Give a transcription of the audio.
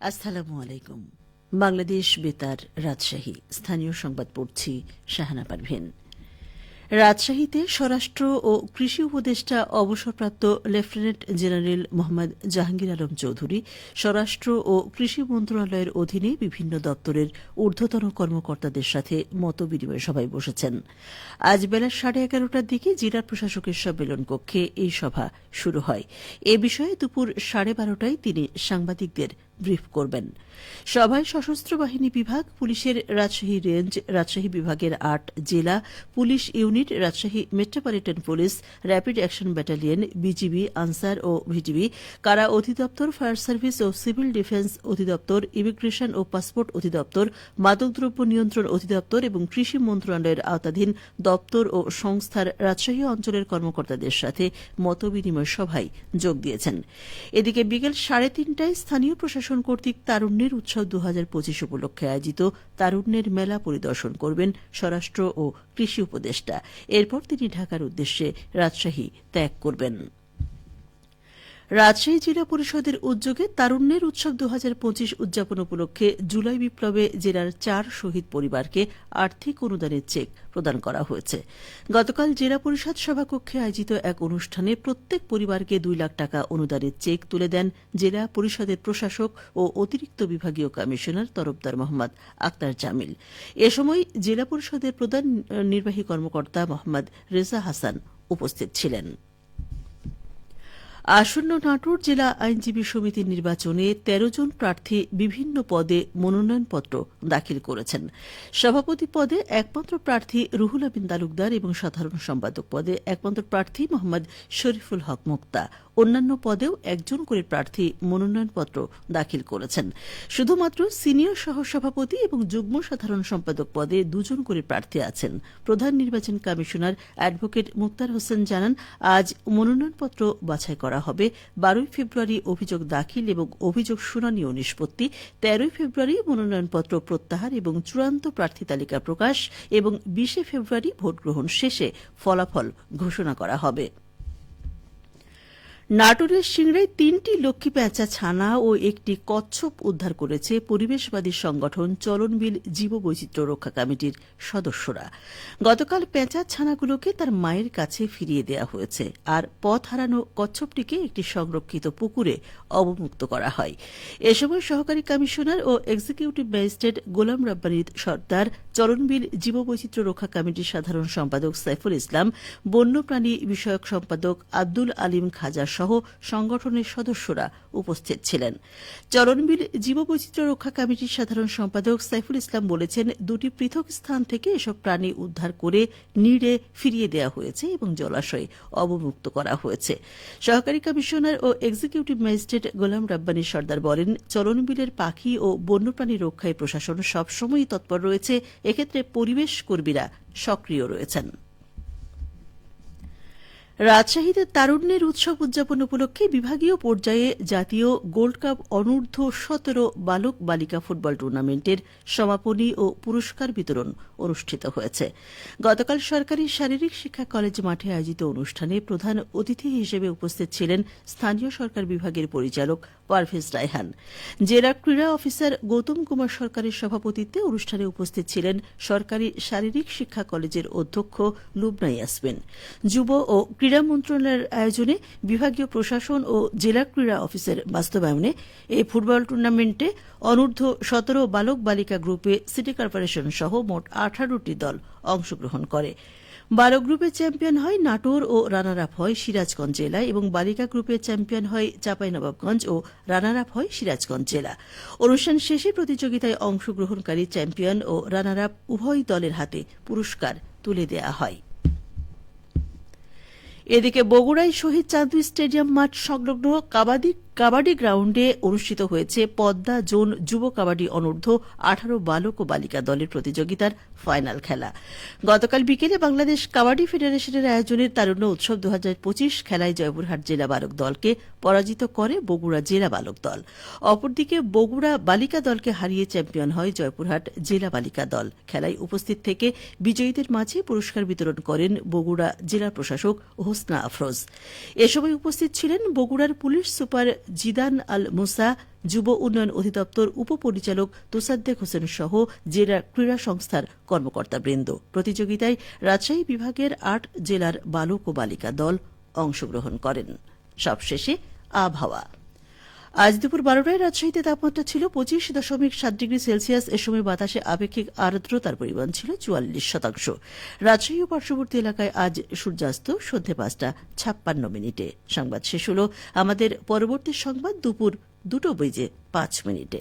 আসসালামু আলাইকুম। বাংলাদেশ বেতার রাজশাহী। স্থানীয় সংবাদ পড়ছি শাহানা পারভিন। রাজশাহীতে স্বরাষ্ট্র ও কৃষি উপদেষ্টা অবসরপ্রাপ্ত লেফটেন্যান্ট জেনারেল মোহাম্মদ জাহাঙ্গীর আলম চৌধুরী স্বরাষ্ট্র ও কৃষি মন্ত্রণালয়ের অধীনে বিভিন্ন দপ্তরের ঊর্ধ্বতন কর্মকর্তাদের সাথে মতবিনিময় সভায় বসেছেন। আজ বেলা সাড়ে এগারোটার দিকে জেলা প্রশাসকের সম্মেলন কক্ষে এই সভা শুরু হয়। এ বিষয়ে দুপুর সাড়ে বারোটায় তিনি সাংবাদিকদের ব্রিফ করবেন। সভায় সশস্ত্র বাহিনী বিভাগ, পুলিশের রাজশাহী রেঞ্জ, রাজশাহী বিভাগের আট জেলা, police unit, Rajshahi metropolitan police, rapid action battalion, BGB, Ansar ও ভিজিবি, কারা অধিদপ্তর, ফায়ার সার্ভিস ও সিভিল ডিফেন্স অধিদপ্তর, ইমিগ্রেশন ও পাসপোর্ট অধিদপ্তর, মাদকদ্রব্য নিয়ন্ত্রণ অধিদপ্তর এবং কৃষি মন্ত্রণালয়ের আওতাধীন দপ্তর ও সংস্থার রাজশাহী অঞ্চলের কর্মকর্তাদের সাথে মতবিনিময় সভায় যোগ দিয়েছেন। এদিকে বিকেল সাড়ে তিনটায় স্থানীয় প্রশাসন কর্তৃক তারুণ্যের উৎসব দু পঁচিশ উপলক্ষে আয়োজিত তারুণ্যের মেলা পরিদর্শন করবেন স্বরাষ্ট্র ও কৃষি উপদেষ্টা। এরপর তিনি ঢাকার উদ্দেশ্যে রাজশাহী ত্যাগ করবেন। রাজশাহী জেলা পরিষদের উদ্যোগে তারুণ্যের উৎসব দু হাজার পঁচিশ উদযাপন উপলক্ষে জুলাই বিপ্লবে জেলার চার শহীদ পরিবারকে আর্থিক অনুদানের চেক প্রদান করা হয়েছে। গতকাল জেলা পরিষদ সভাকক্ষে আয়োজিত এক অনুষ্ঠানে প্রত্যেক পরিবারকে দুই লাখ টাকা অনুদানের চেক তুলে দেন জেলা পরিষদের প্রশাসক ও অতিরিক্ত বিভাগীয় কমিশনার তরফদার মোহাম্মদ আক্তার জামিল। এ সময় জেলা পরিষদের প্রধান নির্বাহী কর্মকর্তা মোহাম্মদ রেজা হাসান উপস্থিত ছিলেন। আসন্ন নাটোর জেলা আইনজীবী সমিতির নির্বাচনে ১৩ জন প্রার্থী বিভিন্ন পদে মনোনয়নপত্র দাখিল করেছেন। সভাপতি পদে একমাত্র প্রার্থী রুহুল আমিন তালুকদার এবং সাধারণ সম্পাদক পদে একমাত্র প্রার্থী মোহাম্মদ শরীফুল হক মুক্তা। অন্যান্য পদেও একজন করে প্রার্থী মনোনয়নপত্র দাখিল করেছেন। শুধুমাত্র সিনিয়র সহসভাপতি এবং যুগ্ম সাধারণ সম্পাদক পদে দুজন করে প্রার্থী আছেন। প্রধান নির্বাচন কমিশনার অ্যাডভোকেট মুক্তার হোসেন জানান, আজ মনোনয়নপত্র বাছাই করা হবে। বারোই ফেব্রুয়ারি অভিযোগ দাখিল এবং অভিযোগ শুনানি ও নিষ্পত্তি। তেরোই ফেব্রুয়ারি মনোনয়নপত্র প্রত্যাহার এবং চূড়ান্ত প্রার্থী তালিকা প্রকাশ এবং বিশে ফেব্রুয়ারি ভোট গ্রহণ শেষে ফলাফল ঘোষণা করা হবে। নাটোরের সিংড়ায় তিনটি লক্ষ্মী প্যাঁচা ছানা ও একটি কচ্ছপ উদ্ধার করেছে পরিবেশবাদী সংগঠন চলনবিল জীববৈচিত্র্য রক্ষা কমিটির সদস্যরা। গতকাল পেঁচা ছানাগুলোকে তার মায়ের কাছে ফিরিয়ে দেওয়া হয়েছে আর পথ হারানো কচ্ছপটিকে একটি সংরক্ষিত পুকুরে অবমুক্ত করা হয়। এ সময় সহকারী কমিশনার ও এক্সিকিউটিভ ম্যাজিস্ট্রেট গোলাম রাব্বানী সর্দার চলনবিল জীববৈচিত্র্য রক্ষা কমিটির সাধারণ সম্পাদক সাইফুল ইসলাম, বন্যপ্রাণী বিষয়ক সম্পাদক আব্দুল আলিম খাজা সহ সংগঠনের সদস্যরা উপস্থিত ছিলেন। চরণবিল জীববৈচিত্র্য রক্ষা কমিটির সাধারণ সম্পাদক সাইফুল ইসলাম বলেছেন, দুটি পৃথক স্থান থেকে এসব প্রাণী উদ্ধার করে নিড়ে ফিরিয়ে দেওয়া হয়েছে এবং জলাশয়ে অবমুক্ত করা হয়েছে। সহকারী কমিশনার ও এক্সিকিউটিভ ম্যাজিস্ট্রেট গোলাম রাব্বানী সর্দার বলেন চরণবিলের পাখি ও বন্যপ্রাণী রক্ষায় প্রশাসন সবসময়ই তৎপর রয়েছে, এক্ষেত্রে পরিবেশ কর্মীরা সক্রিয় রয়েছেন। রাজশাহীতে তারুণ্যের উৎসব উদযাপন উপলক্ষে বিভাগীয় পর্যায়ে জাতীয় গোল্ড কাপ অনূর্ধ্ব সতেরো বালক বালিকা ফুটবল টুর্নামেন্টের সমাপনী ও পুরস্কার বিতরণ অনুষ্ঠিত হয়েছে। গতকাল সরকারি শারীরিক শিক্ষা কলেজ মাঠে আয়োজিত অনুষ্ঠানে প্রধান অতিথি হিসেবে উপস্থিত ছিলেন স্থানীয় সরকার বিভাগের পরিচালক পারভেজ রায়হান। জেলা ক্রীড়া অফিসার গৌতম কুমার সরকারের সভাপতিত্বে অনুষ্ঠানে উপস্থিত ছিলেন সরকারি শারীরিক শিক্ষা কলেজের অধ্যক্ষ লুবনা ইয়াসমিন। যুব ও ক্রীড়া মন্ত্রণালয়ের আয়োজনে বিভাগীয় প্রশাসন ও জেলা ক্রীড়া অফিসের বাস্তবায়নে এই ফুটবল টুর্নামেন্টে অনূর্ধ্ব সতেরো বালক বালিকা গ্রুপে সিটি কর্পোরেশন সহ মোট আঠারোটি দল অংশগ্রহণ করে। বালক গ্রুপের চ্যাম্পিয়ন হয় নাটোর ও রানার আপ হয় সিরাজগঞ্জ জেলা এবং বালিকা গ্রুপের চ্যাম্পিয়ন হয় চাঁপাইনবাবগঞ্জ ও রানার আপ হয় সিরাজগঞ্জ জেলা। অনুষ্ঠান শেষে প্রতিযোগিতায় অংশগ্রহণকারী চ্যাম্পিয়ন ও রানার আপ উভয় দলের হাতে পুরস্কার তুলে দেওয়া হয়। এদিকে বগুড়ায় শহীদ চাঁদুই স্টেডিয়াম মাঠ সংলগ্ন কাবাডি কাবাডি গ্রাউন্ডে অনুষ্ঠিত হয়েছে পদ্মা জোন যুব কাবাডি অনূর্ধ্ব আঠারো বালক ও বালিকা দলের প্রতিযোগিতার ফাইনাল খেলা। গতকাল বিকেলে বাংলাদেশ কাবাডি ফেডারেশনের আয়োজনে তারুণ্য উৎসব দুহাজার পঁচিশ খেলায় জয়পুরহাট জেলা বালক দলকে পরাজিত করে বগুড়া জেলা বালক দল। অপরদিকে বগুড়া বালিকা দলকে হারিয়ে চ্যাম্পিয়ন হয় জয়পুরহাট জেলা বালিকা দল। খেলায় উপস্থিত থেকে বিজয়ীদের মাঝে পুরস্কার বিতরণ করেন বগুড়া জেলা প্রশাসক হোসনা আফরোজ। এ সময় উপস্থিত ছিলেন বগুড়ার পুলিশ সুপার জিদান আল মুসা যুব উন্নয়ন অধিদপ্তর উপপরিচালক তোসাদ্দেক হোসেন সহ জেলা ক্রীড়া সংস্থার কর্মকর্তাবৃন্দ। প্রতিযোগিতায় রাজশাহী বিভাগের আট জেলার বালক ও বালিকা দল অংশগ্রহণ করেন। সবশেষে আবহাওয়া। আজ দুপুর বারোটায় রাজশাহীতে তাপমাত্রা ছিল পঁচিশ দশমিক সাত ডিগ্রি সেলসিয়াস। এ সময় বাতাসে আপেক্ষিক আর্দ্রতার পরিমাণ ছিল চুয়াল্লিশ শতাংশ। রাজশাহী ও পার্শ্ববর্তী এলাকায় আজ সূর্যাস্ত সন্ধে পাঁচটা ছাপ্পান্ন মিনিটে। সংবাদ শেষ হল আমাদের পরবর্তী সংবাদ দুপুর দুটো বেজে পাঁচ মিনিটে।